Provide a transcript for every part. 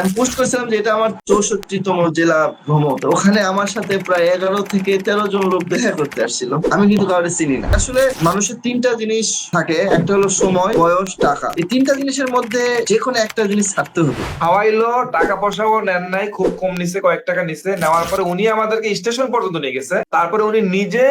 আমি পোস্ট করেছিলাম যে এটা আমার চৌষট্টিতম জেলা ভ্রমণ। ওখানে আমার সাথে প্রায় এগারো থেকে তেরো জন লোক দেখা করতে আসছিল। আমি কিন্তু চিনি না। আসলে মানুষের তিনটা জিনিস থাকে। একটা হলো সময়, বয়স, টাকা। এই তিনটা জিনিসের মধ্যে যে কোনো একটা জিনিস ছাড়তে হবে। খাওয়াইলো, টাকা পয়সাও নেন নাই, খুব কম নিছে, কয়েক টাকা নিছে। নেওয়ার পরে উনি আমাদেরকে স্টেশন পর্যন্ত নিয়ে গেছে। তারপরে উনি নিজে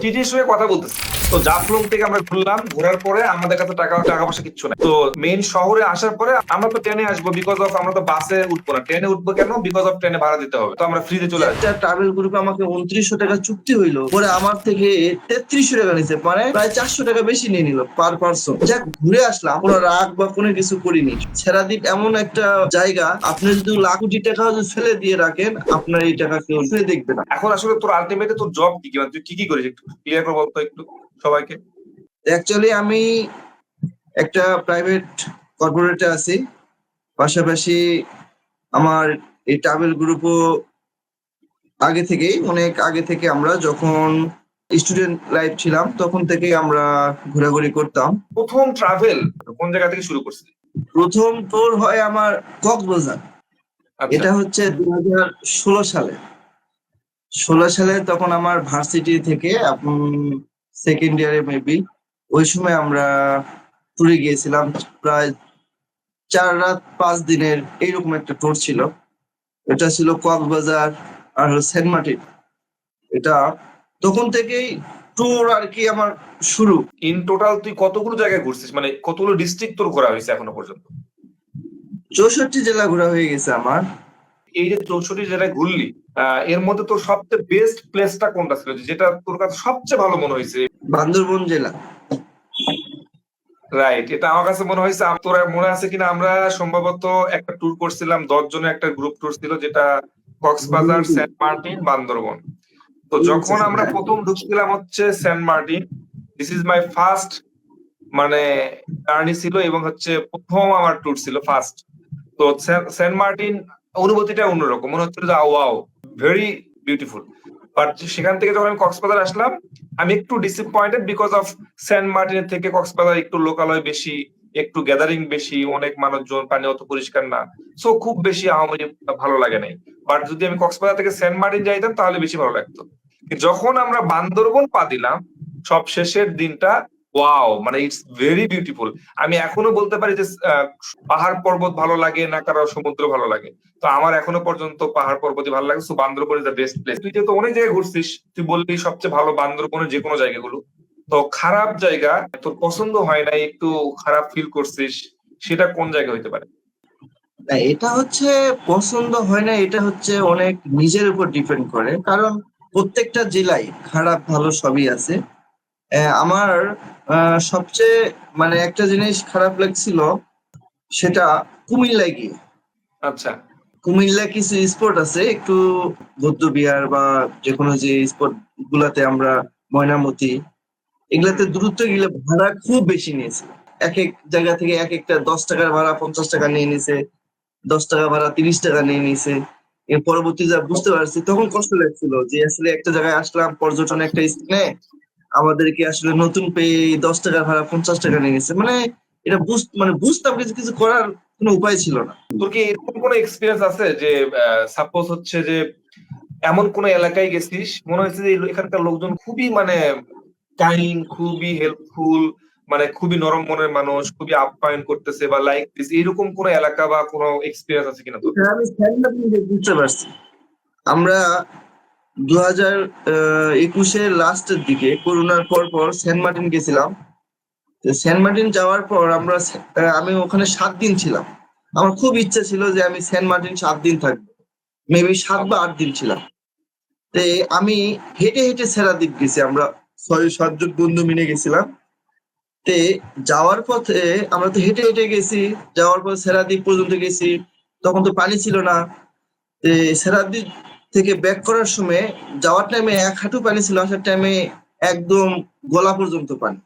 টিটির সঙ্গে কথা বলতেছে। তো জাফলং থেকে আমরা ঘুরলাম ঘোরার পরে আমাদের কাছে টাকা টাকা পয়সা কিচ্ছু নাই। তো মেইন শহরে আসার পরে আমরা তো ট্রেনে আসব বিকজ অফ আমরা তো বাসে উঠবো না। ট্রেনে উঠবো কেন? বিকজ অফ ট্রেনে ভাড়া দিতে হবে। তো আমরা ফ্রিতে চলে আসব। ট্রাভেল গ্রুপে আমাকে উনত্রিশশো টাকা চুক্তি হইল। পরে আমার থেকে তেত্রিশশো টাকা নিছে। মানে প্রায় চারশো টাকা বেশি নিয়ে নিল পার পার্সন যাক ঘুরে আসলাম। কোনো রাগ বা কোনো কিছু করিনি। সেরাদ্বীপ এমন একটা জায়গা আপনি যদি লাখ কোটি টাকা যদি ফেলে দিয়ে রাখেন আপনার এই টাকা কেউ ফেলে দেখবে না। এখন আসলে তোর আলটিমেটে তোর জব কি? কি মানে তুই কি কি করিস একটু ক্লিয়ার করে বলতো একটু। সবাইকে? অ্যাকচুয়ালি আমি একটা প্রাইভেট কর্পোরেটে আছি। পাশাপাশি আমার এই ট্রাভেল গ্রুপও আগে থেকেই অনেক আগে থেকে আমরা যখন স্টুডেন্ট লাইফ ছিলাম তখন থেকেই আমরা ঘোরাঘুরি করতাম। প্রথম ট্রাভেল কোন জায়গা থেকে শুরু করছিস প্রথম তোর হয় আমার কক্সবাজার। আচ্ছা। এটা হচ্ছে দু হাজার ষোলো সালে। ষোলো সালে তখন আমার ভার্সিটি থেকে সেকেন্ড ইয়ারে মেবি ওই সময় আমরা ট্যুরে গিয়েছিলাম প্রায় চার রাত পাঁচ দিনের এইরকম একটা ট্যুর ছিল। এটা ছিল কক্সবাজার আর সেন্ট মার্টিন। এটা তখন থেকেই ট্যুর আর কি আমার শুরু। ইন টোটাল তুই কতগুলো জায়গায় ঘুরছিস? মানে কতগুলো ডিস্ট্রিক্ট তোর ঘোরা হয়েছে এখনও পর্যন্ত? চৌষট্টি জেলা ঘোরা হয়ে গেছে আমার। এই যে চৌষট্টি জেলায় ঘুরলি এর মধ্যে তোর সবচেয়ে বেস্ট প্লেসটা কোনটা ছিল? যেটা তোর কাছে সবচেয়ে ভালো মনে হয়েছে বান্দরবন জেলা। রাইট এটা আমার কাছে মনে হয়েছে তোর মনে আছে কিনা? আমরা সম্ভবত একটা ট্যুর করছিলাম দশ জনের একটা গ্রুপ ট্যুর ছিল যেটা কক্সবাজার সেন্ট মার্টিন বান্দরবন। তো যখন আমরা। প্রথম ঢুকছিলাম হচ্ছে Saint Martin this is my first মানে জার্নি ছিল এবং হচ্ছে প্রথম আমার ট্যুর ছিল ফার্স্ট তো সেন্ট মার্টিন অনুভূতিটা অন্যরকম মনে হচ্ছিল যে ওয়াও ভেরি বিউটিফুল বাট সেখান থেকে যখন আমি কক্সবাজার আসলাম, আমি একটু ডিসঅ্যাপয়েন্টেড বিকজ অফ সেন্ট মার্টিনের থেকে কক্সবাজার একটু লোকালয় বেশি, একটু গ্যাদারিং বেশি, অনেক মানুষজন পানি অত পরিষ্কার না। সো খুব বেশি আমার ভালো লাগে নাই। বাট যদি আমি কক্সবাজার থেকে সেন্ট মার্টিন যাইতাম, তাহলে বেশি ভালো লাগতো। যখন আমরা বান্দরবন পা দিলাম সব শেষের দিনটা ওয়াও মানে ইটস ভেরি বিউটিফুল আমি এখনও বলতে পারি যে পাহাড় পর্বত ভালো লাগে না কারও সমুদ্র ভালো লাগে। তো আমার এখনও পর্যন্ত পাহাড় পর্বতই ভালো লাগে। So Bandarban is the best place তুই যেহেতু অনেক জায়গায় ঘুরছিস, তুই বললি সবচেয়ে ভালো বান্দরবনের যে কোনো জায়গাগুলো। তো খারাপ জায়গা, তোর পছন্দ হয় না, একটু খারাপ ফিল করছিস, সেটা কোন জায়গা হইতে পারে? এটা হচ্ছে পছন্দ হয় না, এটা হচ্ছে অনেক নিজের উপর ডিপেন্ড করে। কারণ প্রত্যেকটা জেলায় খারাপ ভালো সবই আছে। আমার সবচেয়ে মানে একটা জিনিস খারাপ লাগছিল সেটা কুমিল্লায় গিয়ে। আচ্ছা। কুমিল্লা কিছু স্পট আছে একটু বৌদ্ধ বিহার বা যে কোনো যে স্পট গুলাতে আমরা ময়নামতি এগুলাতে দ্রুত গেলে ভাড়া খুব বেশি নিয়েছে। এক এক জায়গা থেকে এক একটা দশ টাকার ভাড়া পঞ্চাশ টাকা নিয়ে নিছে দশ টাকা ভাড়া তিরিশ টাকা নিয়ে নিছে। এর পরবর্তী যা বুঝতে পারছি তখন কষ্ট লাগছিল যে আসলে একটা জায়গায় আসলাম পর্যটন একটা স্থানে আমাদেরকে আসলে নতুন পেয়ে দশ টাকা ভাড়া পঞ্চাশ টাকা নিয়ে গেছে। মানে এটা বুঝ মানে বুঝতাম কিছু কিছু করার কোনো উপায় ছিল না। তোর কি এরকম কোনো এক্সপিরিয়েন্স আছে যে সাপোজ হচ্ছে যে এমন কোন এলাকায় গেছিস মনে হয়েছে যে এখানকার লোকজন খুবই মানে কাইন্ড খুবই হেল্পফুল মানে খুবই নরম মনের মানুষ খুবই আপ্যায়ন করতেছে বা লাইক দিস এরকম কোন এলাকা বা কোনো এক্সপিরিয়েন্স আছে কিনা তোর? আমি বুঝতে পারছি। আমরা দু হাজার একুশের লাস্টের দিকে করোনার পর পর সেন্ট মার্টিন গেছিলাম। সেন্ট মার্টিন যাওয়ার পর আমরা আমি ওখানে সাত দিন ছিলাম। আমার খুব ইচ্ছা ছিল যে আমি সেন্ট মার্টিন সাত দিন থাকব। মেবি সাত বা আট দিন ছিলাম। তে আমি হেঁটে হেঁটে সেরা দ্বীপ গেছি, আমরা ছয় সাতজন বন্ধু মিলে গেছিলাম। তে যাওয়ার পথে আমরা তো হেঁটে হেঁটে গেছি, যাওয়ার পর সেরাদ্বীপ পর্যন্ত গেছি, তখন তো পানি ছিল না। তে সেরাদ্বীপ থেকে ব্যাক করার সময় যাওয়ার টাইমে এক হাঁটু পানি ছিল, আসার টাইমে একদম গলা পর্যন্ত পানি।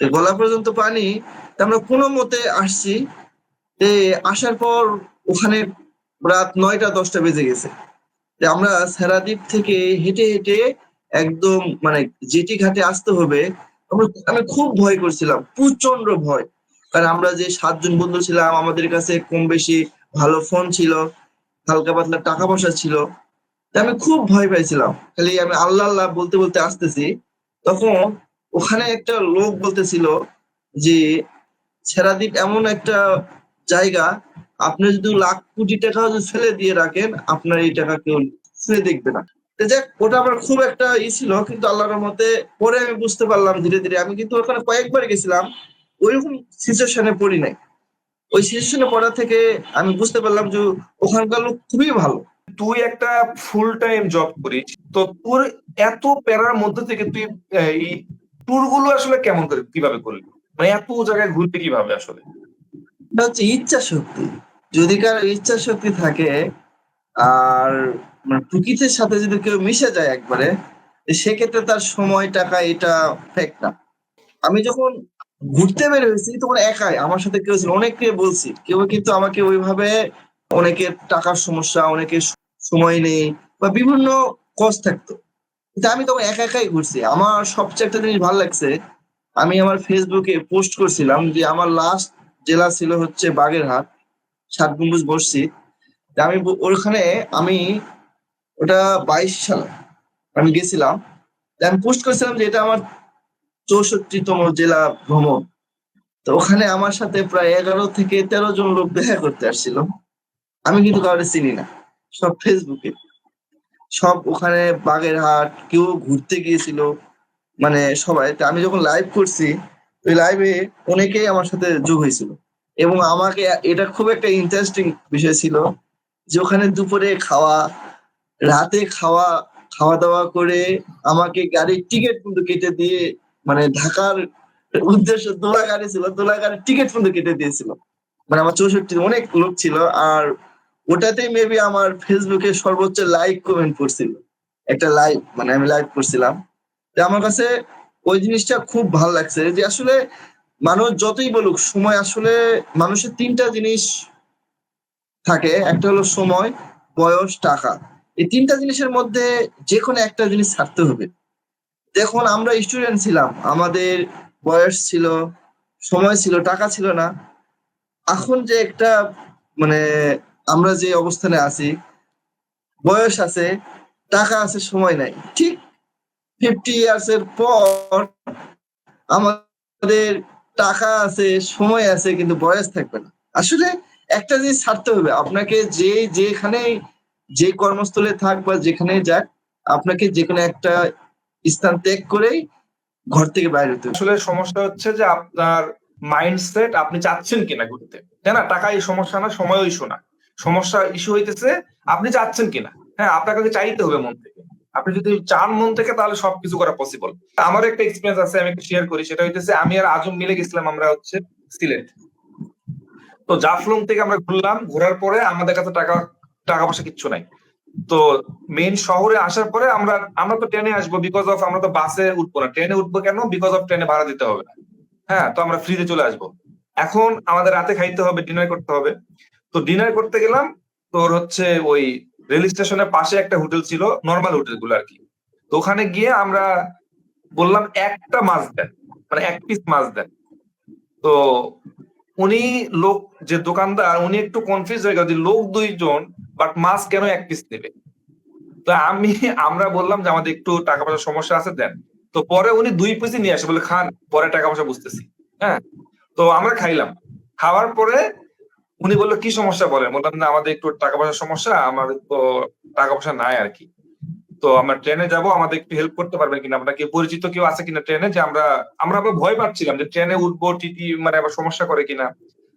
গলা পর্যন্ত পানি আমরা কোনো মতে আসছি আসার পর ওখানে রাত নয়টা, দশটা বেজে গেছে। আমরা সেরাদ্বীপ থেকে হেঁটে হেঁটে একদম মানে জেটি ঘাটে আসতে হবে। আমরা আমি খুব ভয় করছিলাম প্রচণ্ড ভয়। কারণ আমরা যে সাতজন বন্ধু ছিলাম, আমাদের কাছে কম বেশি ভালো ফোন ছিল। হালকা পাতলা টাকা পয়সা ছিল আমি খুব ভয় পাইছিলাম। খালি আমি আল্লাহ আল্লাহ বলতে বলতে আসতেছি, তখন ওখানে একটা লোক বলতেছিল যে, সেরাদ্বীপ, এমন একটা জায়গা, আপনি যদি লাখ কোটি টাকা যদি ফেলে দিয়ে রাখেন, আপনার এই টাকা কেউ ফেলে দেখবে না। যাক, ওটা আমার খুব একটা ই ছিল, কিন্তু আল্লাহর মতে পরে আমি বুঝতে পারলাম ধীরে ধীরে। আমি কিন্তু ওখানে কয়েকবার গেছিলাম, ওইরকম সিচুয়েশনে পড়ি নাই। ওই সিচুয়েশনে পড়া থেকে আমি বুঝতে পারলাম যে ওখানকার লোক খুবই ভালো। তুই একটা ফুল টাইম জব করিস তো তোর এত প্যারার মধ্যে থেকে তুই এই ট্যুরগুলো আসলে কেমন করে কীভাবে করলি? মানে এত জায়গায় ঘুরতে কীভাবে আসলে? এটা হচ্ছে ইচ্ছা শক্তি যদি কারও ইচ্ছা শক্তি থাকে আর মানে প্রকৃতির সাথে যদি কেউ মিশে যায় একবারে সেক্ষেত্রে তার সময় টাকা এটা ফেক না। আমি যখন ঘুরতে বের হয়েছি তখন একাই। আমার সাথে কেউ ছিল অনেককে বলছি। কেউ কিন্তু আমাকে ওইভাবে অনেকের টাকার সমস্যা অনেকের সময় নেই, বা বিভিন্ন কজ থাকতো। কিন্তু আমি তখন একা একাই ঘুরছি। আমার সবচেয়ে একটা জিনিস ভালো লাগছে, আমি আমার ফেসবুকে পোস্ট করছিলাম যে আমার লাস্ট জেলা ছিল হচ্ছে বাগেরহাট, সাত গম্বুজ তা আমি ওখানে আমি ওটা বাইশ সালে আমি গেছিলাম। আমি পোস্ট করেছিলাম যে এটা আমার চৌষট্টিতম জেলা ভ্রমণ। তো ওখানে আমার সাথে প্রায় এগারো থেকে তেরো জন লোক দেখা করতে আসছিল। আমি কিন্তু কাউকে চিনি না, সব ফেসবুকে সব ওখানে বাগেরহাট, কেউ ঘুরতে গিয়েছিল মানে সবাই। আমি যখন লাইভ করছি, ওই লাইভে অনেকেই আমার সাথে যোগ হয়েছিল। এবং আমাকে এটা খুব একটা ইন্টারেস্টিং বিষয় ছিল যে ওখানে দুপুরে খাওয়া, রাতে খাওয়া খাওয়া দাওয়া করে আমাকে গাড়ির টিকিট কিন্তু কেটে দিয়ে মানে ঢাকার উদ্দেশ্য দোলা গাড়ি ছিল দোলা গাড়ির টিকিট কিন্তু কেটে দিয়েছিল। মানে আমার চৌষট্টি অনেক লোক ছিল আর ওটাতেই মেবি আমার ফেসবুকে সর্বোচ্চ লাইক কমেন্ট করছিল। একটা লাইভ মানে আমি লাইভ করছিলাম। আমার কাছে ওই জিনিসটা খুব ভালো লাগছে যে আসলে মানুষ যতই বলুক, সময় আসলে মানুষের তিনটা জিনিস থাকে। একটা হলো সময়, বয়স, টাকা। এই তিনটা জিনিসের মধ্যে যে কোনো একটা জিনিস ছাড়তে হবে। দেখুন আমরা স্টুডেন্ট ছিলাম, আমাদের বয়স ছিল, সময় ছিল, টাকা ছিল না। এখন যে একটা মানে আমরা যে অবস্থানে আছি, বয়স আছে, টাকা আছে, সময় নাই। ঠিক ফিফটি ইয়ার্স এর পর আমাদের টাকা আছে, সময় আছে, কিন্তু বয়স থাকবে না। আসলে একটা জিনিস ছাড়তে হবে, আপনাকে যে যেখানে যে কর্মস্থলে থাক বা যেখানে যাক, আপনাকে যে কোনো একটা স্থান ত্যাগ করেই ঘর থেকে বাইরে হতে আসলে সমস্যা হচ্ছে যে আপনার মাইন্ডসেট আপনি চাচ্ছেন কিনা ঘুরতে, তাই না? টাকা এই সমস্যা না সময় ইস্যু না। সমস্যা ইস্যু হইতেছে আপনি চাচ্ছেন কিনা? হ্যাঁ আপনাকে চাইতে হবে মন থেকে। আপনি যদি চান মন থেকে, তাহলে সবকিছু করা পসিবল আমার একটা এক্সপিরিয়েন্স আছে, আমি একটু শেয়ার করি। সেটা হইতেছে আমি আর আজম মিলে গেছিলাম আমরা হচ্ছে সিলেট। তো জাফলং থেকে আমরা ঘুরলাম, ঘোরার পরে আমাদের কাছে টাকা টাকা পয়সা কিচ্ছু নাই। তো মেইন শহরে আসার পরে আমরা আমরা তো ট্রেনে আসব বিকজ অফ আমরা তো বাসে উঠবো না। ট্রেনে উঠবো কেন? বিকজ অফ ট্রেনে ভাড়া দিতে হবে না। হ্যাঁ তো আমরা ফ্রিতে চলে আসব। এখন আমাদের রাতে খাইতে হবে ডিনার করতে হবে। তো ডিনার করতে গেলাম, তোর হচ্ছে ওই রেল স্টেশনের পাশে একটা হোটেল ছিল নর্মাল হোটেলগুলো আর কি। তো ওখানে গিয়ে আমরা বললাম একটা মাছ দেন মানে এক পিস মাছ দেন। তো উনি লোক, যে দোকানদার, উনি একটু কনফিউজ হয়ে গেল লোক দুইজন বাট মাছ কেন এক পিস নেবে? তো আমি, আমরা বললাম যে আমাদের একটু টাকা পয়সার সমস্যা আছে, দেন। তো পরে উনি দুই পিসই নিয়ে আসে, বলে, খান, পরে টাকা পয়সা বুঝতেছি। হ্যাঁ? তো আমরা খাইলাম। খাওয়ার পরে উনি বলল, কি সমস্যা বলেন? বললাম, না, আমাদের একটু টাকা পয়সার সমস্যা, আমাদের তো টাকা পয়সা নাই আর কি। তো আমরা ট্রেনে যাব, আমাদের একটু হেল্প করতে পারবেন কিনা? আপনার কি পরিচিত কেউ আছে কিনা ট্রেনে? যে আমরা আমরা আবার ভয় পাচ্ছিলাম যে ট্রেনে উঠবো, টিটি মানে আবার সমস্যা করে কিনা।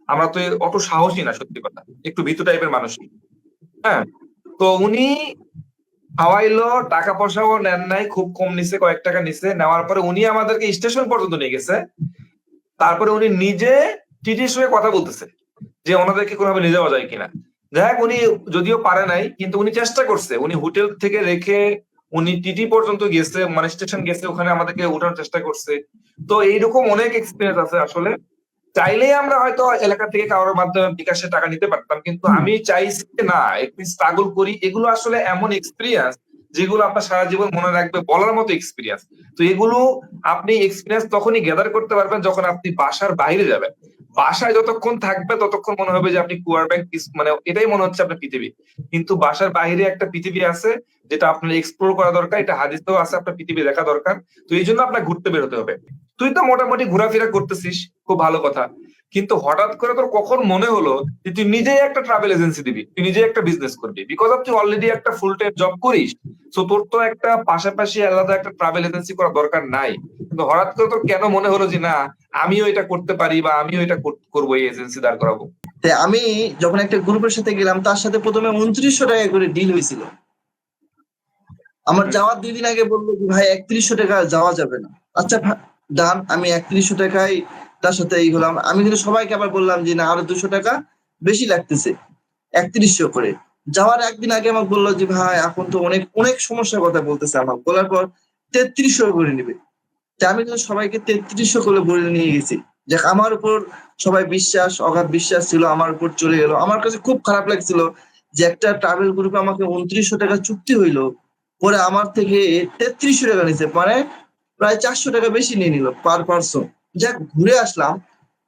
আমরা তো অত সাহসী না, সত্যি কথা। একটু ভীতু টাইপের মানুষই হ্যাঁ? তো উনি খাওয়াইলো টাকা পয়সাও নেন নাই, খুব কম নিছে, কয়েক টাকা নিছে। নেওয়ার পরে উনি আমাদেরকে স্টেশন পর্যন্ত নিয়ে গেছে। তারপরে উনি নিজে টিটির সঙ্গে কথা বলতেছে, যে ওনাদেরকে কোনোভাবে নিয়ে যাওয়া যায় কিনা। যাই হোক উনি যদিও পারে নাই কিন্তু উনি চেষ্টা করছে। উনি হোটেল থেকে রেখে উনি টিটি পর্যন্ত গেছে মানে স্টেশন গেছে ওখানে আমাদেরকে উঠানোর চেষ্টা করছে। তো এইরকম অনেক এক্সপিরিয়েন্স আছে আসলে। চাইলেই আমরা হয়তো এলাকা থেকে কারোর মাধ্যমে বিকাশে টাকা নিতে পারতাম কিন্তু আমি চাইছি না একটু স্ট্রাগল করি। এগুলো আসলে এমন এক্সপিরিয়েন্স যেগুলো আপনার সারা জীবন মনে রাখবে বলার মতো এক্সপিরিয়েন্স তো এগুলো আপনি এক্সপিরিয়েন্স তখনই গ্যাদার করতে পারবেন যখন আপনি বাসার বাইরে যাবেন। বাসায় যতক্ষণ থাকবে, ততক্ষণ মনে হবে যে আপনি কুয়ার ব্যাগ মানে এটাই মনে হচ্ছে আপনার পৃথিবী। কিন্তু বাসার বাইরে একটা পৃথিবী আছে, যেটা আপনার এক্সপ্লোর করা দরকার, এটা হাদিসেও আছে, আপনার পৃথিবী দেখা দরকার। তো এই জন্য আপনার ঘুরতে বেরোতে হবে। তুই তো মোটামুটি ঘোরাফেরা করতেছিস খুব ভালো কথা। কিন্তু হঠাৎ করে তোর কখন মনে হলো যে তুই নিজেই একটা ট্রাভেল এজেন্সি দিবি তুই নিজেই একটা বিজনেস করবি? বিকজ অফ তুই অলরেডি একটা ফুল টাইম জব করিস তো তোর তো একটা পাশাপাশি আলাদা একটা ট্রাভেল এজেন্সি করা দরকার নাই। কিন্তু হঠাৎ করে তোর কেন মনে হলো যে না আমিও এটা করতে পারি বা আমিও এটা কর- করব এই এজেন্সি দাঁড় করাবো? আমি যখন একটা গ্রুপের সাথে গেলাম তার সাথে প্রথমে উনত্রিশশো টাকা করে ডিল হয়েছিল। আমার যাওয়ার দুই দিন আগে বলল যে ভাই একত্রিশশো টাকা যাওয়া যাবে না। আচ্ছা ডান আমি একত্রিশশো টাকায় তার সাথে এই হলাম। আমি কিন্তু সবাইকে আবার বললাম যে, না, আরও দুশো টাকা বেশি লাগতেছে। একত্রিশশো করে। যাওয়ার একদিন আগে আমাকে বলল যে, ভাই, এখন তো অনেক অনেক সমস্যার কথা বলতেছে আমার বলার পর তেত্রিশশো করে নিবে। আমি কিন্তু সবাইকে তেত্রিশশো করে বলে নিয়ে গেছি। যে আমার উপর সবাই বিশ্বাস, অগাধ বিশ্বাস ছিল, আমার উপর চলে গেল। আমার কাছে খুব খারাপ লাগছিল যে, একটা ট্রাভেল গ্রুপে আমাকে উনত্রিশশো টাকা চুক্তি হইল। পরে আমার থেকে তেত্রিশশো টাকা নিছে। মানে প্রায় চারশো টাকা বেশি নিয়ে নিল পার পার্সন যাক, ঘুরে আসলাম।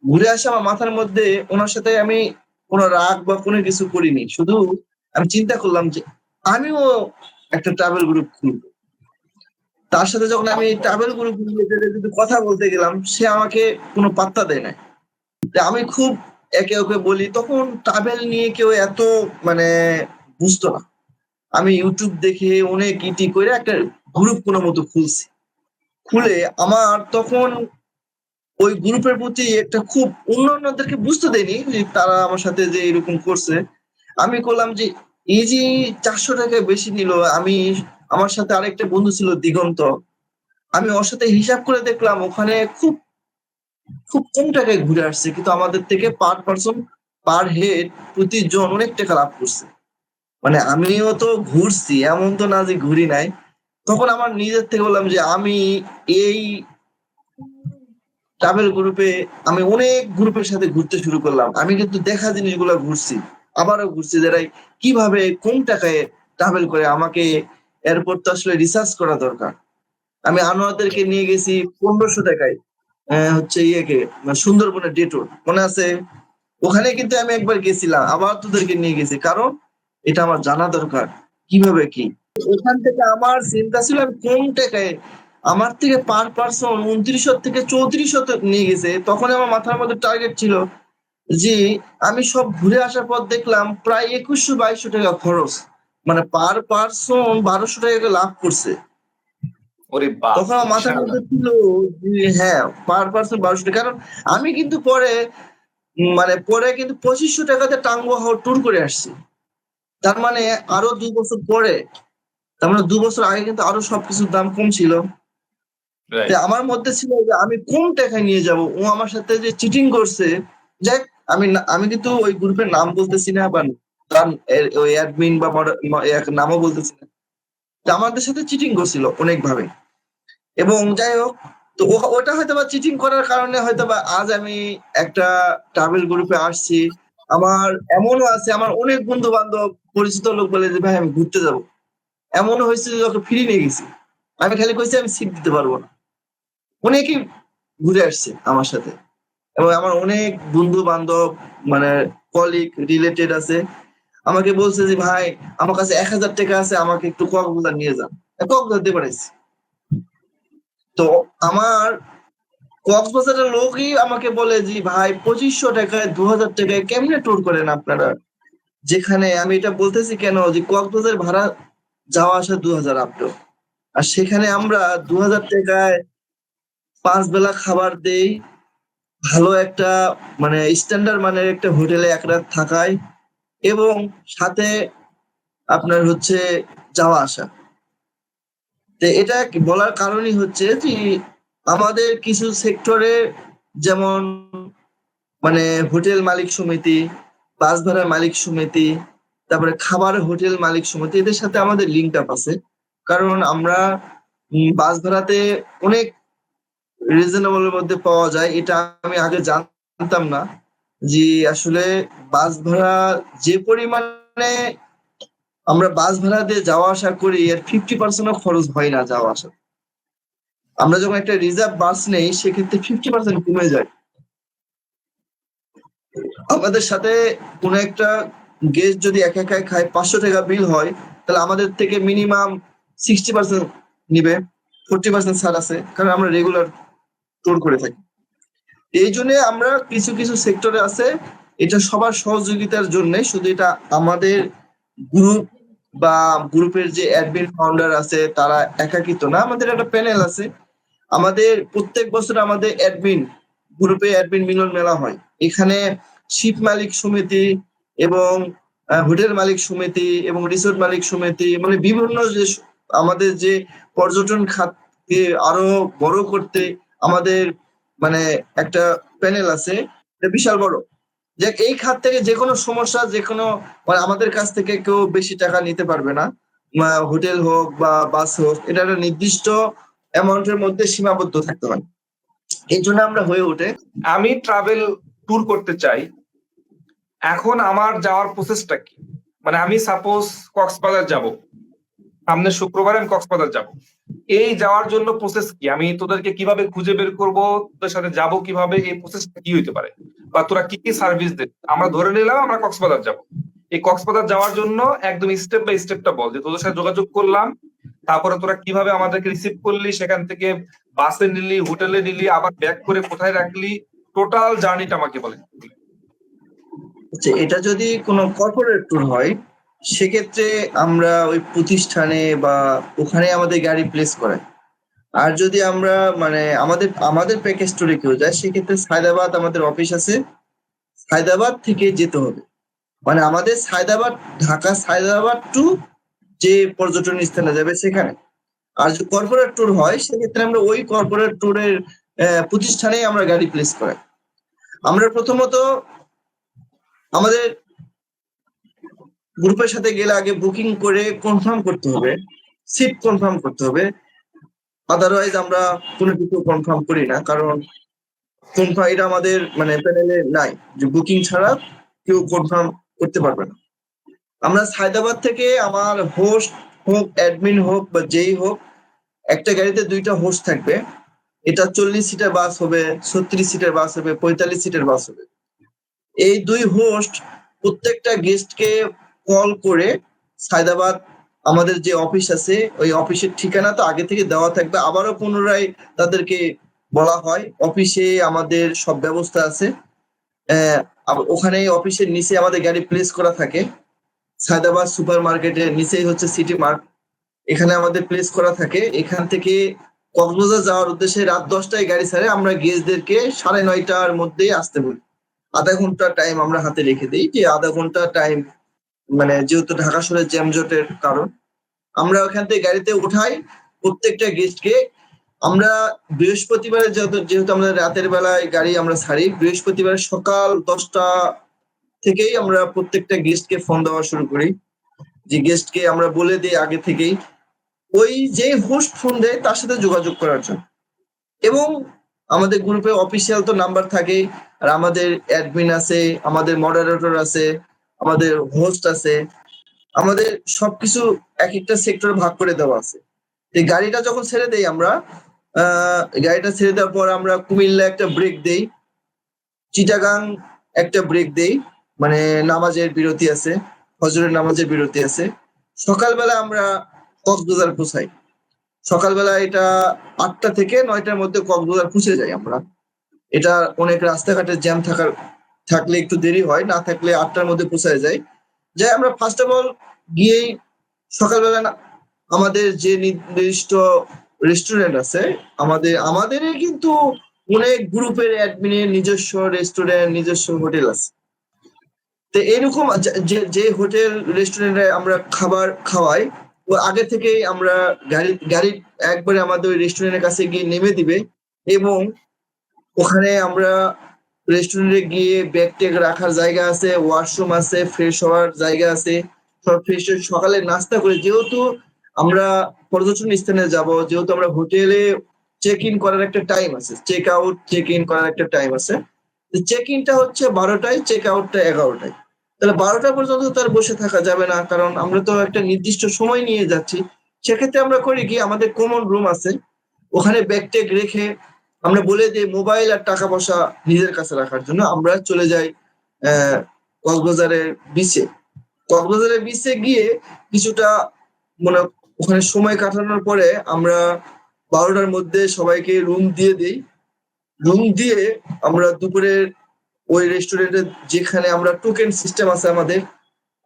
ঘুরে আসে আমার মাথার মধ্যে ওনার সাথে আমি কোনো রাগ বা কোনো কিছু করিনি। শুধু আমি চিন্তা করলাম যে আমিও একটা ট্রাভেল গ্রুপ খুলবো। তার সাথে যখন আমি ট্রাভেল গ্রুপ যদি কথা বলতে গেলাম, সে আমাকে কোনো পাত্তা দেয় না আমি খুব একে ওকে বলি, তখন ট্রাভেল নিয়ে কেউ এত মানে বুঝতো না। আমি ইউটিউব দেখে অনেক ইটি করে একটা গ্রুপ কোনো মতো খুলছি। খুলে আমার তখন ওই গ্রুপের প্রতি একটা খুব অন্যান্যদেরকে বুঝতে দেয়নি তারা আমার সাথে যে এরকম করছে। আমি করলাম যে, এই যে চারশো টাকা বেশি নিল, আমি আমার সাথে আরেকটা বন্ধু ছিল দিগন্ত। আমি ওর সাথে হিসাব করে দেখলাম, ওখানে খুব খুব কম টাকায় ঘুরে আসছে, কিন্তু আমাদের থেকে পার পার্সন, পার হেড প্রতিজন অনেক টাকা লাভ করছে। মানে আমিও তো ঘুরছি, এমন তো না যে ঘুরি নাই। তখন আমার নিজের থেকে বললাম যে আমি এই ট্রাভেল গ্রুপে আমি অনেক গ্রুপের সাথে ঘুরতে শুরু করলাম। আমি কিন্তু দেখা জিনিসগুলো ঘুরছি, আবারও ঘুরছি যারা কীভাবে, কোন টাকায় ট্রাভেল করে আমাকে এরপর তো আসলে রিসার্চ করা দরকার? আমি আনোয়ারদেরকে নিয়ে গেছি পনেরোশো টাকায় হচ্ছে ইয়েকে মানে সুন্দরবনের ডেটোর মনে আছে? ওখানে কিন্তু আমি একবার গেছিলাম, আবার তোদেরকে নিয়ে গেছি। কারণ এটা আমার জানা দরকার। কীভাবে কি? ওখান থেকে আমার চিন্তা ছিল আমি কোন টাকায় আমার থেকে পার পার্সন উনত্রিশশো থেকে চৌত্রিশশো নিয়ে গেছে। তখন আমার মাথার মধ্যে টার্গেট ছিল যে আমি সব ঘুরে আসার পর দেখলাম প্রায় একুশশো বাইশশো টাকা খরচ। মানে পার পার্সন বারোশো টাকা লাভ করছে। তখন আমার মাথার মধ্যে ছিল যে হ্যাঁ পার পার্সন বারোশো টাকা। কারণ আমি কিন্তু পরে মানে পরে কিন্তু পঁচিশশো টাকাতে টাঙ্গো হাওয়া ট্যুর করে আসছি। তার মানে আরও দুই বছর পরে তার মানে দু বছর আগে কিন্তু আরও সবকিছুর দাম কম ছিল। আমার মধ্যে ছিল যে আমি কোন টাকায় নিয়ে যাব? ও আমার সাথে যে চিটিং করছে যাক আমি আমি কিন্তু ওই গ্রুপের নাম বলতেছি না বা তার ওই অ্যাডমিন বা নামও বলতেছি না। আমাদের সাথে চিটিং করছিল অনেক ভাবে এবং যাই হোক তো ওটা হয়তো বা চিটিং করার কারণে হয়তো বা আজ আমি একটা ট্রাভেল গ্রুপে আসছি। আমার এমনও আছে আমার অনেক বন্ধু বান্ধব পরিচিত লোক বলে যে ভাই আমি ঘুরতে যাব। এমনও হয়েছে যে ওকে ফ্রি নিয়ে গেছি। আমি খালি কইছি, আমি সিট দিতে পারব না। অনেকেই ঘুরে আসছে আমার সাথে। এবং আমার অনেক বন্ধু বান্ধব মানে কলিগ রিলেটেড আছে। আমাকে বলছে যে, ভাই, আমার কাছে এক হাজার টাকা আছে, আমাকে একটু কক্সবাজার নিয়ে যান। কক্সবাজার দিয়ে পাঠাইছি তো আমার কক্সবাজারের লোকই আমাকে বলে যে, ভাই, পঁচিশশো টাকায় দু হাজার টাকায় কেমনে ট্যুর করেন আপনারা? যেখানে আমি এটা বলতেছি কেন? যে কক্সবাজার ভাড়া যাওয়া আসা দু হাজার আপটো আর সেখানে আমরা দু হাজার টাকায় পাঁচ বেলা খাবার দেই, ভালো একটা মানে স্ট্যান্ডার্ড মানের একটা হোটেলে এক রাত থাকায় এবং সাথে আপনার হচ্ছে যাওয়া আসা। তো এটা বলার কারণই হচ্ছে যে আমাদের কিছু সেক্টরে যেমন মানে হোটেল মালিক সমিতি, বাস ভাড়ার মালিক সমিতি তারপরে খাবার, হোটেল মালিক সমিতি এদের সাথে আমাদের লিঙ্ক আপ আছে। কারণ আমরা বাস ভাড়াতে অনেক রিজনেবলের মধ্যে পাওয়া যায়, এটা আমি আগে জানতাম না যে আসলে বাস ভাড়া যে পরিমাণে আমরা বাস ভাড়া দিয়ে যাওয়া আসা করি, এর ফিফটি পার্সেন্টও খরচ হয় না যাওয়া আসা। আমরা যখন একটা রিজার্ভ বাস নেই, সেক্ষেত্রে ফিফটি পার্সেন্ট কমে যায়। আমাদের সাথে কোনো একটা গেস্ট যদি একা একা খায় পাঁচশো টাকা বিল হয়, তাহলে আমাদের থেকে মিনিমাম সিক্সটি পার্সেন্ট নিবে ফোরটি পার্সেন্ট ছাড় আছে, কারণ আমরা রেগুলার ট্যুর করে থাকি। এই জন্য আমরা কিছু কিছু সেক্টরে আছে, এটা সবার সহযোগিতার জন্য, শুধু এটা আমাদের গ্রুপ বা গ্রুপের যে অ্যাডমিন ফাউন্ডার আছে, তারা একাকিত না, আমাদের একটা প্যানেল আছে। আমাদের প্রত্যেক বছর আমাদের অ্যাডমিন গ্রুপে অ্যাডমিন মিলন মেলা হয়। এখানে শিপ মালিক সমিতি এবং হোটেল মালিক সমিতি এবং রিসোর্ট মালিক সমিতি মানে বিভিন্ন যে আমাদের যে পর্যটন খাতকে আরও বড় করতে আমাদের মানে একটা প্যানেল আছে বিশাল বড়। যে এই খাত থেকে যে কোনো সমস্যা, যে কোনো মানে আমাদের কাছ থেকে কেউ বেশি টাকা নিতে পারবে না। হোটেল হোক বা বাস হোক, এটা একটা নির্দিষ্ট অ্যামাউন্টের মধ্যে সীমাবদ্ধ থাকতে হয়। এই জন্য আমরা হয়ে ওঠে। আমি ট্রাভেল ট্যুর করতে চাই। এখন আমার যাওয়ার প্রসেসটা কি? মানে আমি সাপোজ কক্সবাজার যাব। সামনে শুক্রবার আমি কক্সবাজার যাব। এই যাওয়ার জন্য প্রসেস কি? আমি তোদেরকে কীভাবে খুঁজে বের করব? তোদের সাথে যাব কীভাবে? এই প্রসেসটা কি হইতে পারে? বা তোরা কি কি সার্ভিস দে? আমরা ধরে নিলাম আমরা কক্সবাজার যাব। এই কক্সবাজার যাওয়ার জন্য একদম স্টেপ বাই স্টেপটা বল। যে তোদের সাথে যোগাযোগ করলাম, তারপরে তোরা কীভাবে আমাদেরকে রিসিভ করলি, সেখান থেকে বাসে নিলি হোটেলে নিলি, আবার ব্যাক করে কোথায় রাখলি? টোটাল জার্নিটা আমাকে বলে। আচ্ছা, এটা যদি কোনো কর্পোরেট ট্যুর হয় সেক্ষেত্রে আমরা ওই প্রতিষ্ঠানে বা ওখানে আমাদের গাড়ি প্লেস করাই। আর যদি আমরা মানে আমাদের আমাদের প্যাকেজ ট্যুরে কেউ যায় সেক্ষেত্রে সায়দাবাদ আমাদের অফিস আছে। সায়দাবাদ থেকে যেতে হবে। মানে আমাদের সায়দাবাদ ঢাকা সায়দাবাদ টু যে পর্যটন স্থানে যাবে সেখানে। আর যদি কর্পোরেট ট্যুর হয় সেক্ষেত্রে আমরা ওই কর্পোরেট ট্যুরের প্রতিষ্ঠানেই আমরা গাড়ি প্লেস করাই। আমরা প্রথমত আমাদের গ্রুপের সাথে গেলে আগে বুকিং করে কনফার্ম করতে হবে সিট কনফার্ম করতে হবে। আদারওয়াইজ আমরা কোনো কিছু কনফার্ম করি না, কারণ কনফার্ম এটা আমাদের মানে প্যানেলে নাই, যে বুকিং ছাড়া কেউ কনফার্ম করতে পারবে না। আমরা সায়দাবাদ থেকে আমার হোস্ট হোক অ্যাডমিন হোক বা যেই হোক, একটা গাড়িতে দুইটা হোস্ট থাকবে। এটা চল্লিশ সিটের বাস হবে, ছত্রিশ সিটের বাস হবে, পঁয়তাল্লিশ সিটের বাস হবে। এই দুই হোস্ট প্রত্যেকটা গেস্টকে কল করে সায়দাবাদ আমাদের যে অফিস আছে, ওই অফিসের ঠিকানা তো আগে থেকে দেওয়া থাকবে। আবারও পুনরায় তাদেরকে বলা হয়। অফিসে আমাদের সব ব্যবস্থা আছে। ওখানে অফিসের নিচে আমাদের গাড়ি প্লেস করা থাকে। সায়দাবাদ সুপার মার্কেটের নিচেই হচ্ছে সিটি মার্ট এখানে আমাদের প্লেস করা থাকে। এখান থেকে কক্সবাজার যাওয়ার উদ্দেশ্যে রাত দশটায় গাড়ি ছাড়ে। আমরা গেস্টদেরকে সাড়ে নয়টার মধ্যেই আসতে বলি। আধা ঘণ্টা টাইম আমরা হাতে রেখে দিই। যে আধা ঘণ্টা টাইম মানে যেহেতু ঢাকা শহরের জ্যামজটের কারণ, আমরা ওখান থেকে গাড়িতে উঠাই। প্রত্যেকটা গেস্টকে আমরা বৃহস্পতিবারে যেহেতু যেহেতু আমরা রাতের বেলায় গাড়ি আমরা ছাড়ি, বৃহস্পতিবার সকাল দশটা থেকেই আমরা প্রত্যেকটা গেস্টকে ফোন দেওয়া শুরু করি। যে গেস্টকে আমরা বলে দিই আগে থেকেই। ওই যে হোস্ট ফোন দেয়, তার সাথে যোগাযোগ করার জন্য। এবং আমাদের গ্রুপে অফিসিয়াল তো নাম্বার থাকে আর আমাদের অ্যাডমিন আছে, আমাদের মডারেটর আছে, আমাদের হোস্ট আছে। আমাদের সবকিছু এক একটা সেক্টর ভাগ করে দেওয়া আছে। এই গাড়িটা যখন ছেড়ে দেই আমরা গাড়িটা ছেড়ে দেওয়ার পর আমরা কুমিল্লা একটা ব্রেক দেই, চিটাগাং একটা ব্রেক দেই মানে নামাজের বিরতি আছে, হজরের নামাজের বিরতি আছে। সকালবেলা আমরা কক্সবাজার পৌঁছাই। সকালবেলা এটা আটটা থেকে নয়টার মধ্যে কক্সবাজার পৌঁছে যাই আমরা। এটা অনেক রাস্তাঘাটে জ্যাম থাকার, থাকলে একটু দেরি হয়, না থাকলে আটটার মধ্যে পৌঁছায় যায় যাই আমরা ফার্স্ট অফ অল গিয়েই সকালবেলা আমাদের যে নির্দিষ্ট রেস্টুরেন্ট আছে, আমাদের, আমাদেরই কিন্তু অনেক গ্রুপের অ্যাডমিনের নিজস্ব রেস্টুরেন্ট নিজস্ব হোটেল আছে। তো এরকম যে হোটেল রেস্টুরেন্টে আমরা খাবার খাওয়াই আগে থেকেই আমরা গাড়ি গাড়ি একবারে আমাদের ওই রেস্টুরেন্টের কাছে গিয়ে নেমে দিবে এবং ওখানে আমরা রেস্টুরেন্টে গিয়ে ব্যাগ ট্যাগ রাখার জায়গা আছে ওয়াশরুম আছে ফ্রেশ হওয়ার জায়গা আছে, সব ফ্রেশ সকালে নাস্তা করে যেহেতু আমরা পর্যটন স্থানে যাব, যেহেতু আমরা হোটেলে চেক ইন করার একটা টাইম আছে চেক আউট চেক ইন করার একটা টাইম আছে। চেক ইনটা হচ্ছে বারোটায় চেক আউটটা এগারোটায়। তাহলে বারোটা পর্যন্ত তার বসে থাকা যাবে না, কারণ আমরা তো একটা নির্দিষ্ট সময় নিয়ে যাচ্ছি। সেক্ষেত্রে আমরা করি কি, আমাদের কমন রুম আছে। ওখানে ব্যাগ ট্যাগ রেখে আমরা বলে দিই মোবাইল আর টাকা পয়সা নিজের কাছে রাখার জন্য। আমরা চলে যাই কক্সবাজারের বিচে কক্সবাজারের বিচে গিয়ে কিছুটা মানে ওখানে সময় কাটানোর পরে আমরা বারোটার মধ্যে সবাইকে রুম দিয়ে দিই। রুম দিয়ে আমরা দুপুরে ওই রেস্টুরেন্টে যেখানে আমরা টোকেন সিস্টেম আছে আমাদের,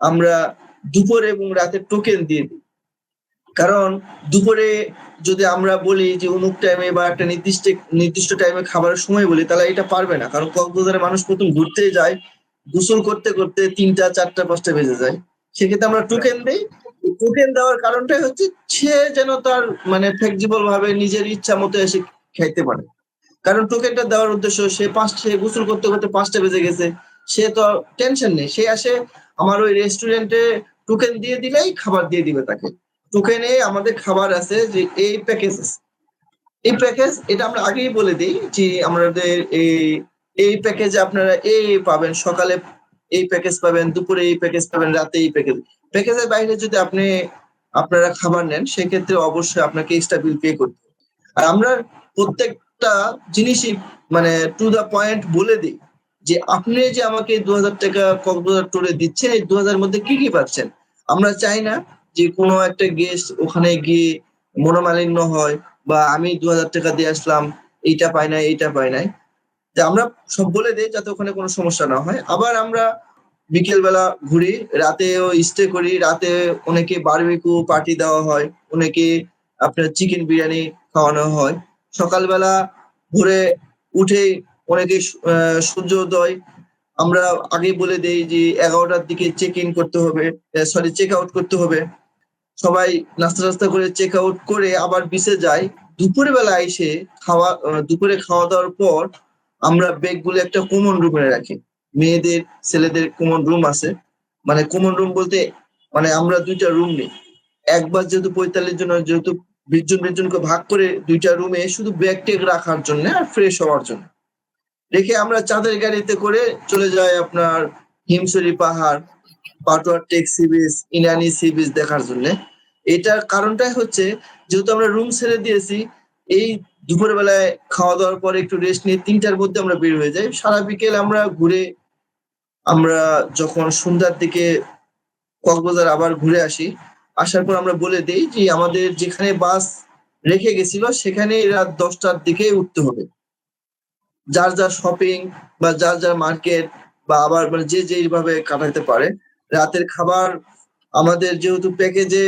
আমরা দুপুরে এবং রাতে টোকেন দিয়ে দিই। কারণ দুপুরে যদি আমরা বলি যে অমুক টাইমে বা একটা নির্দিষ্ট নির্দিষ্ট টাইমে খাবারের সময় বলি, তাহলে এটা পারবে না। কারণ কক্সবাজারে মানুষ প্রথম ঘুরতে যায়, গোসল করতে করতে তিনটা, চারটা, পাঁচটা বেজে যায়। সেক্ষেত্রে আমরা টোকেন দিই। টোকেন দেওয়ার কারণটাই হচ্ছে সে যেন তার মানে ফ্লেক্সিবল ভাবে নিজের ইচ্ছা মতো এসে খাইতে পারে। কারণ টোকেনটা দেওয়ার উদ্দেশ্য সে পাঁচটা গোসল করতে করতে পাঁচটা বেজে গেছে। সে তো টেনশন নেই। সে আসে আমার ওই রেস্টুরেন্টে টোকেন দিয়ে দিলেই খাবার দিয়ে দিবে তাকে। টোকেনে আমাদের খাবার আছে যে এই প্যাকেজ এই প্যাকেজ এটা আমরা আগেই বলে দিই যে আমাদের এই এই প্যাকেজে আপনারা এই পাবেন, সকালে এই প্যাকেজ পাবেন, দুপুরে এই প্যাকেজ পাবেন, রাতে এই প্যাকেজ প্যাকেজের বাইরে যদি আপনি আপনারা খাবার নেন, সেক্ষেত্রে অবশ্যই আপনাকে এক্সট্রা বিল পে করতে। আর আমরা প্রত্যেকটা জিনিসই মানে টু দা পয়েন্ট বলে দিই যে আপনি যে আমাকে দু হাজার টাকা কক্সবাজার ট্যুরে দিচ্ছেন, এই দু হাজার মধ্যে কি কি পাচ্ছেন? আমরা চাই না যে কোনো একটা গেস্ট ওখানে গিয়ে মনোমালিন্য হয় বা আমি দু হাজার টাকা দিয়ে আসলাম, এইটা পাই নাই, এইটা পাই নাই। যে আমরা সব বলে দিই যাতে ওখানে কোনো সমস্যা না হয়। আবার আমরা বিকেল বেলা ঘুরি, রাতেও স্টে করি, রাতে অনেকে বারবিকু পার্টি দেওয়া হয়, অনেকে আপনার চিকেন বিরিয়ানি খাওয়ানো হয়। সকালবেলা ভোরে উঠেই অনেকে আহ, সূর্যোদয় আমরা আগে বলে দেই যে এগারোটার দিকে চেক ইন করতে হবে সরি চেক আউট করতে হবে। সবাই নাস্তা টাস্তা করে চেক আউট করে আবার বিচে যাই দুপুরে বেলা এসে খাওয়া দুপুরে খাওয়া দাওয়ার পর আমরা ব্যাগগুলো একটা কমন রুমে রাখি। মেয়েদের ছেলেদের কমন রুম আছে। মানে কমন রুম বলতে মানে আমরা দুইটা রুম নেই। একবার যেহেতু পঁয়তাল্লিশ জন যেহেতু বিশ জন বিশ জনকে ভাগ করে দুইটা রুমে শুধু ব্যাগ টেগ রাখার জন্য আর ফ্রেশ হওয়ার জন্য। রেখে আমরা চাঁদের গাড়িতে করে চলে যাই আপনার হিমসরি পাহাড়, Patuar Tek sea beach Inani sea beach দেখার জন্য। এটার কারণটাই হচ্ছে, যেহেতু আমরা রুম ছেড়ে দিয়েছি, এই দুপুর বেলায় খাওয়া দাওয়ার পরে একটু রেস্ট নিয়ে তিনটার মধ্যে আমরা বের হয়ে যাই। সারা বিকেল আমরা ঘুরে, আমরা যখন সন্ধ্যার দিকে কক্সবাজার আবার ঘুরে আসি আসার পর আমরা বলে দিই যে আমাদের যেখানে বাস রেখে গেছিল সেখানে রাত দশটার দিকে উঠতে হবে। যার যার শপিং বা যার যার মার্কেট বা আবার মানে যে যেইভাবে কাটাতে পারে। রাতের খাবার, আমাদের যেহেতু প্যাকেজে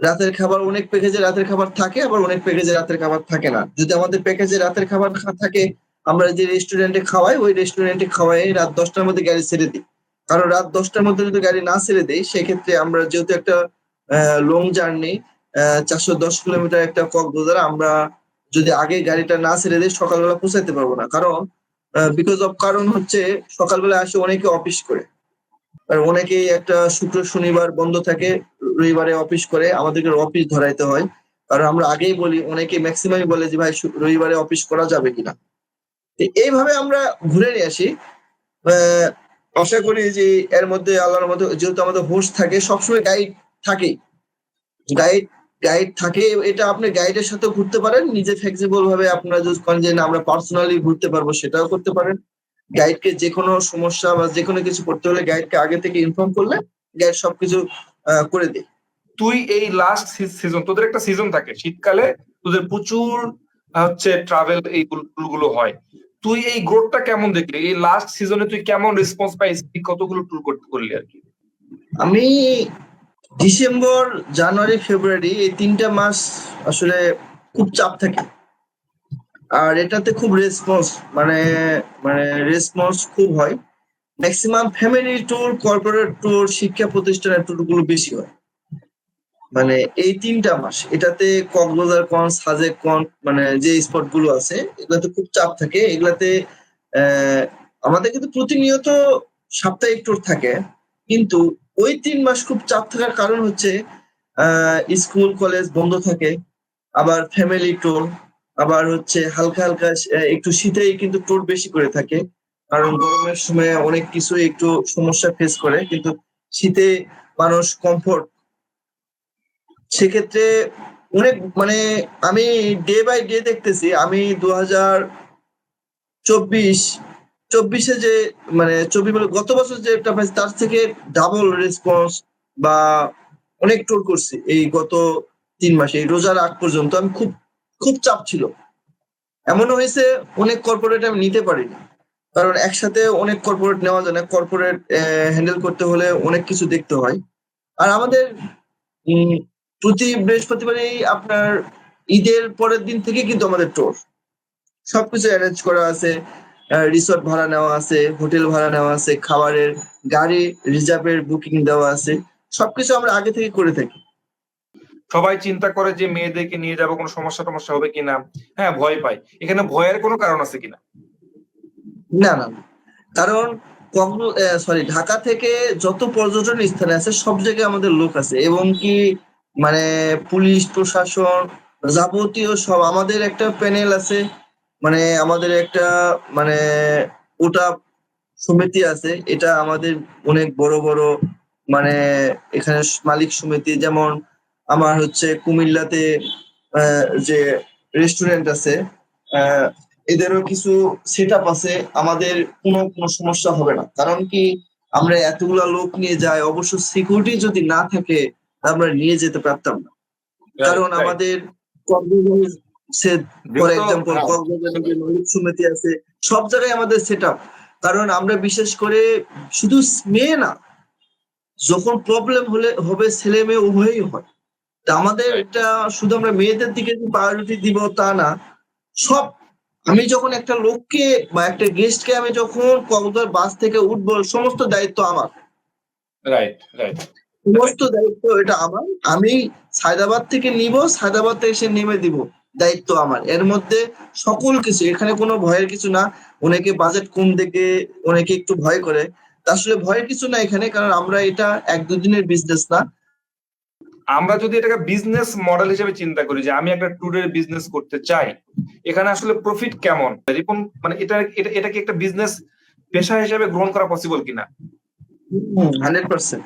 রাতের খাবার, অনেক প্যাকেজে রাতের খাবার থাকে, আবার অনেক প্যাকেজে রাতের খাবার থাকে না। যদি আমাদের প্যাকেজে রাতের খাবার থাকে, আমরা যে রেস্টুরেন্টে খাওয়াই, ওই রেস্টুরেন্টে খাওয়াই রাত দশটার মধ্যে গাড়ি ছেড়ে দিই। কারণ রাত দশটার মধ্যে যদি গাড়ি না ছেড়ে দেই, সেক্ষেত্রে আমরা যেহেতু একটা লং জার্নি চারশো দশ কিলোমিটার একটা কক্সবাজার আমরা যদি আগে গাড়িটা না ছেড়ে দিই, সকালবেলা পৌঁছাতে পারব না। কারণ বিকজ অফ কারণ হচ্ছে, সকালবেলা আসে অনেকে অফিস করে। আর অনেকেই একটা শুক্র শনিবার বন্ধ থাকে, রবিবারে অফিস করে, আমাদেরকে অফিস ধরাইতে হয়। কারণ আমরা আগেই বলি, অনেকে ম্যাক্সিমামই বলে যে, ভাই রবিবারে অফিস করা যাবে কিনা? এইভাবে আমরা ঘুরে নিয়ে আসি। আশা করি যে, এর মধ্যে আল্লাহর মধ্যে, যেহেতু আমাদের হোস্ট থাকে, সবসময় গাইড থাকেই। গাইড গাইড থাকে এটা আপনি গাইডের সাথে ঘুরতে পারেন নিজে ফ্লেক্সিবল ভাবে আপনারা যদি করেন যে না আমরা পার্সোনালি ঘুরতে পারব সেটাও করতে পারেন। গাইডকে যে কোনো সমস্যা বা যে কোনো কিছু করতে হলে গাইডকে আগে থেকে ইনফর্ম করলে গাইড সবকিছু করে দেয়। তুই এই লাস্ট সিজন তোদের একটা সিজন থাকে শীতকালে তোদের প্রচুর হচ্ছে ট্রাভেল এই গুলো হয়। তুই এই গ্রোথটা কেমন দেখলি? এই লাস্ট সিজনে তুই কেমন রেসপন্স পাইছিস কতগুলো ট্যুর করতে করলি আর কি? আমি ডিসেম্বর, জানুয়ারি, ফেব্রুয়ারি এই তিনটা মাস আসলে খুব চাপ থাকে। আর এটাতে খুব রেসপন্স মানে মানে রেসপন্স খুব হয়। Maximum family tour corporate tour শিক্ষা প্রতিষ্ঠানের ট্যুরগুলো বেশি হয়। মানে এই তিনটা মাস, এটাতে কক্সবাজার কন, সাজেক কন মানে যে স্পটগুলো আছে, এগুলাতে খুব চাপ থাকে। এগুলাতে আমাদের কিন্তু প্রতিনিয়ত সাপ্তাহিক ট্যুর থাকে। কিন্তু ওই তিন মাস খুব চাপ থাকার কারণ হচ্ছে স্কুল, কলেজ বন্ধ থাকে, আবার ফ্যামিলি ট্যুর আবার হচ্ছে হালকা হালকা একটু শীতেই কিন্তু ট্যুর বেশি করে থাকে, কারণ গরমের সময় অনেক কিছু একটু সমস্যা ফেস করে, কিন্তু শীতে মানুষ কমফোর্ট সেক্ষেত্রে অনেক মানে আমি ডে বাই ডে দেখতেছি, আমি দু হাজার চব্বিশ চব্বিশে যে মানে চব্বিশ মানে গত বছর যে একটা পাইছি তার থেকে ডাবল রেসপন্স বা অনেক ট্যুর করছি এই গত তিন মাসে, এই রোজার আগ পর্যন্ত। আমি খুব খুব চাপ ছিল। এমনও হয়েছে, অনেক কর্পোরেট আমি নিতে পারিনি। কারণ একসাথে অনেক কর্পোরেট নেওয়া যায় না। কর্পোরেট হ্যান্ডেল করতে হলে অনেক কিছু দেখতে হয়। আর আমাদের প্রতি বৃহস্পতিবারই আপনার ঈদের পরের দিন থেকে কিন্তু আমাদের টোর সবকিছু অ্যারেঞ্জ করা আছে। রিসোর্ট ভাড়া নেওয়া আছে হোটেল ভাড়া নেওয়া আছে খাবারের গাড়ি রিজার্ভের বুকিং দেওয়া আছে সবকিছু আমরা আগে থেকে করে থাকি। সবাই চিন্তা করে যে মেয়েদেরকে নিয়ে যাব কোনো সমস্যা টমস্যা হবে কিনা? হ্যাঁ ভয় পায় এখানে ভয়ের কোনো কারণ আছে কিনা? না না না। কারণ সরি ঢাকা থেকে যত পর্যটন স্থান আছে সব জায়গায় আমাদের লোক আছে। এবং কি মানে পুলিশ প্রশাসন যাবতীয় সব আমাদের একটা প্যানেল আছে। মানে আমাদের একটা মানে ওটা সমিতি আছে এটা আমাদের অনেক বড় বড় মানে এখানে মালিক সমিতি যেমন আমার হচ্ছে কুমিল্লাতে যে রেস্টুরেন্ট আছে এদেরও কিছু সেট আপ আছে আমাদের কোনো কোনো সমস্যা হবে না কারণ কি আমরা এতগুলা লোক নিয়ে যাই অবশ্য সিকিউরিটি যদি না থাকে আমরা নিয়ে যেতে পারতাম না কারণ. আমাদের সে ফর এক্সাম্পল কক্সবাজারে যে মালিক সমিতি আছে সব জায়গায় আমাদের সেট কারণ আমরা বিশেষ করে শুধু মেয়ে না যখন প্রবলেম হলে হবে ছেলে মেয়ে উভয়ই হয়। তা আমাদের এটা শুধু আমরা মেয়েদের দিকে প্রায়োরিটি দিব তা না সব আমি যখন একটা লোককে বা একটা গেস্টকে আমি যখন কক্সবাজার বাস থেকে উঠবো সমস্ত দায়িত্ব আমার। রাইট রাইট সমস্ত দায়িত্ব এটা আমার। আমি সায়দাবাদ থেকে নিব সায়দাবাদ থেকে সে নেমে দিব। দায়িত্ব আমার। এর মধ্যে সকল কিছু এখানে কোনো ভয়ের কিছু না। অনেকে বাজেট কম দেখে অনেকে একটু ভয় করে। আসলে ভয়ের কিছু না এখানে কারণ আমরা এটা এক দুদিনের বিজনেস না। আমরা যদি এটাকে বিজনেস মডেল হিসেবে চিন্তা করি যে আমি একটা ট্যুরের বিজনেস করতে চাই এখানে আসলে প্রফিট কেমন? রিপন মানে এটা এটা এটা কি একটা বিজনেস পেশা হিসেবে গ্রহণ করা পসিবল কিনা? হান্ড্রেড পার্সেন্ট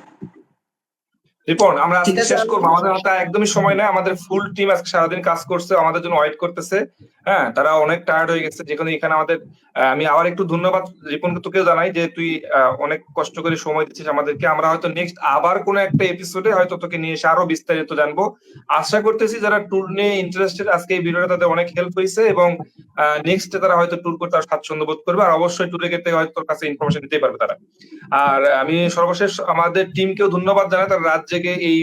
রিপন আমরা শেষ করব। আমাদের হাতে একদমই সময় নেই। আমাদের ফুল টিম আজকে সারাদিন কাজ করছে আমাদের জন্য ওয়েট করতেছে। হ্যাঁ তারা অনেক টায়ার্ড হয়ে গেছে। যেখানে এখানে আমাদের আমি আবার একটু ধন্যবাদ রিপনকে তোকে জানাই যে তুই অনেক কষ্ট করে সময় দিচ্ছিস আমাদেরকে। আমরা হয়তো নেক্সট আবার কোনো একটা এপিসোডে হয়তো তোকে নিয়ে এসে আরও বিস্তারিত জানব। আশা করতেছি যারা ট্যুর নিয়ে ইন্টারেস্টেড আজকে এই ভিডিওটা তাদের অনেক হেল্প হয়েছে এবং নেক্সট তারা হয়তো ট্যুর করতে আর স্বাচ্ছন্দ্য বোধ করবে। আর অবশ্যই ট্যুরে গেতে হয়তো তোর কাছে ইনফরমেশন দিতে পারবে তারা। আর আমি সর্বশেষ আমাদের টিমকেও ধন্যবাদ জানাই। তারা রাত জেগে এই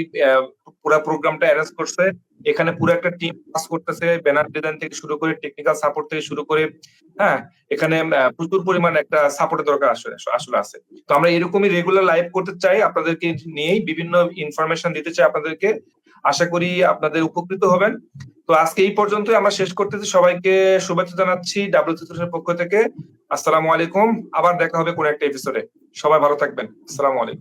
পুরো প্রোগ্রামটা অ্যারেঞ্জ করছে। এখানে পুরো একটা টিম কাজ করতেছে ব্যানার ডিজাইন থেকে শুরু করে টেকনিক্যাল সাপোর্ট থেকে শুরু করে হ্যাঁ এখানে প্রচুর পরিমাণ একটা সাপোর্টের দরকার আসলে আসলে আছে। তো আমরা এরকমই রেগুলার লাইভ করতে চাই, আপনাদেরকে নিয়েই বিভিন্ন ইনফরমেশন দিতে চাই আপনাদেরকে। আশা করি আপনাদের উপকৃত হবেন। তো আজকে এই পর্যন্তই আমরা শেষ করতেছি। সবাইকে শুভেচ্ছা জানাচ্ছি ডাব্লিউ পক্ষ থেকে। আসসালামু আলাইকুম। আবার দেখা হবে কোন একটা এপিসোডে সবাই ভালো থাকবেন। আসসালামু আলাইকুম।